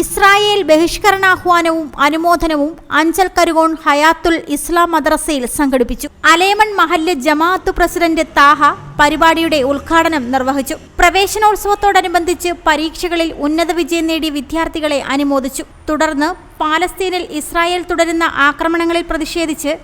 Israel ബഹിഷ്കരണാഹ്വാനവും അനുമോദനവും അഞ്ചൽ കരുകോൺ ഹയാത്തുൽ ഇസ്ലാം മദ്രസയിൽ സംഘടിപ്പിച്ചു. അലേമൺ മഹല്ല് ജമാഅത്ത് പ്രസിഡന്റ് താഹ പരിപാടിയുടെ ഉദ്ഘാടനം നിർവഹിച്ചു. പ്രവേശനോത്സവത്തോടനുബന്ധിച്ച് പരീക്ഷകളിൽ ഉന്നത വിജയം നേടിയ വിദ്യാർത്ഥികളെ അനുമോദിച്ചു. തുടർന്ന് പാലസ്തീനിൽ ഇസ്രായേൽ തുടരുന്ന ആക്രമണങ്ങളിൽ പ്രതിഷേധിച്ച്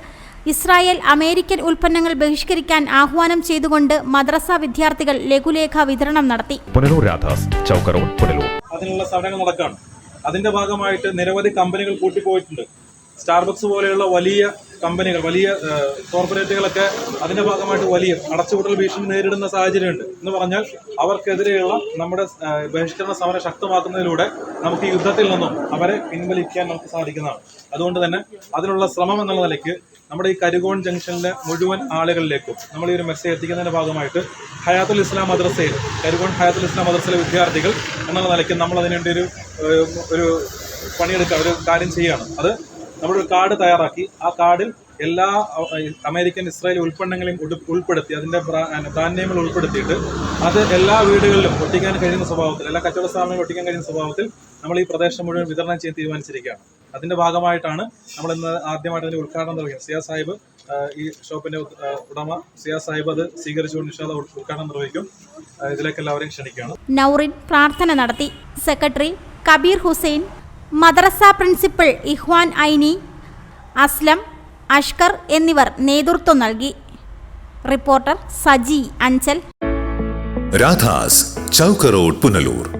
ഇസ്രായേൽ അമേരിക്കൻ ഉൽപ്പന്നങ്ങൾ ബഹിഷ്കരിക്കാൻ ആഹ്വാനം ചെയ്തുകൊണ്ട് മദ്രസ വിദ്യാർത്ഥികൾ ലഘുലേഖ വിതരണം നടത്തി. പുനലൂർ രാധാസ് ചൗക്ക പുനലൂർ. അതിനുള്ള സമരങ്ങൾ നടക്കുകയാണ് അതിന്റെ ഭാഗമായിട്ട് നിരവധി കമ്പനികൾ കൂട്ടിപ്പോയിട്ടുണ്ട്. സ്റ്റാർബക്സ് പോലെയുള്ള വലിയ കമ്പനികൾ വലിയ കോർപ്പറേറ്റുകളൊക്കെ അതിന്റെ ഭാഗമായിട്ട് വലിയ അടച്ചുപൂട്ടൽ ഭീഷണി നേരിടുന്ന സാഹചര്യമുണ്ട്. എന്ന് പറഞ്ഞാൽ അവർക്കെതിരെയുള്ള നമ്മുടെ ബഹിഷ്കരണ സമരം ശക്തമാക്കുന്നതിലൂടെ നമുക്ക് ഈ യുദ്ധത്തിൽ നിന്നും അവരെ പിൻവലിക്കാൻ നമുക്ക് സാധിക്കുന്നതാണ്. അതുകൊണ്ട് തന്നെ അതിനുള്ള ശ്രമം എന്നുള്ള നിലയ്ക്ക് നമ്മുടെ ഈ കരികോൺ ജംഗ്ഷനിലെ മുഴുവൻ ആളുകളിലേക്കും നമ്മൾ ഈ ഒരു മെസ്സേജ് എത്തിക്കുന്നതിന്റെ ഭാഗമായിട്ട് ഹയാത്തുൽ ഇസ്ലാം മദ്രസയിൽ കരികോൺ ഹയാത്തുൽ ഇസ്ലാം മദ്രസയിലെ വിദ്യാർത്ഥികൾ എന്നുള്ള നിലയ്ക്ക് നമ്മൾ അതിനുവേണ്ടി ഒരു ഒരു പണിയെടുക്കുക ഒരു കാര്യം ചെയ്യുകയാണ് അത് നമ്മളൊരു കാർഡ് തയ്യാറാക്കി. ആ കാർഡിൽ എല്ലാ അമേരിക്കൻ ഇസ്രായേൽ ഉൽപ്പന്നങ്ങളെയും ഉൾപ്പെടുത്തി അതിന്റെ ബ്രാ- ബ്രാൻഡ് നെയിമുകൾ ഉൾപ്പെടുത്തിയിട്ട് അത് എല്ലാ വീടുകളിലും ഒട്ടിക്കാൻ കഴിയുന്ന സ്വഭാവത്തിൽ എല്ലാ കച്ചവട സ്ഥാപനങ്ങളും ഒട്ടിക്കാൻ കഴിയുന്ന സ്വഭാവത്തിൽ നമ്മൾ ഈ പ്രദേശം മുഴുവൻ വിതരണം ചെയ്യാൻ തീരുമാനിച്ചിരിക്കുകയാണ്. അതിന്റെ ഭാഗമായിട്ടാണ് നമ്മൾ ഇന്ന് ആദ്യമായിട്ട് അതിന്റെ ഉദ്ഘാടനം നിർവഹിക്കുന്നത്. സിയാ സാഹിബ് ഈ ഷോപ്പിന്റെ ഉടമ. സിയാ സാഹിബ് അത് സ്വീകരിച്ചുകൊണ്ട് നിഷാദ ഉദ്ഘാടനം നിർവഹിക്കും. ഇതിലേക്ക് എല്ലാവരെയും ക്ഷണിക്കുകയാണ്. നൌറിൻ പ്രാർത്ഥന നടത്തി. സെക്രട്ടറി കബീർ ഹുസൈൻ മദ്രസ പ്രിൻസിപ്പൽ ഇഹ്വാൻ ഐനി അസ്ലം അഷ്കർ എന്നിവർ നേതൃത്വം നൽകി. റിപ്പോർട്ടർ സജി അഞ്ചൽ. രാധാസ് ചൗക്കറോഡ് പുനലൂർ.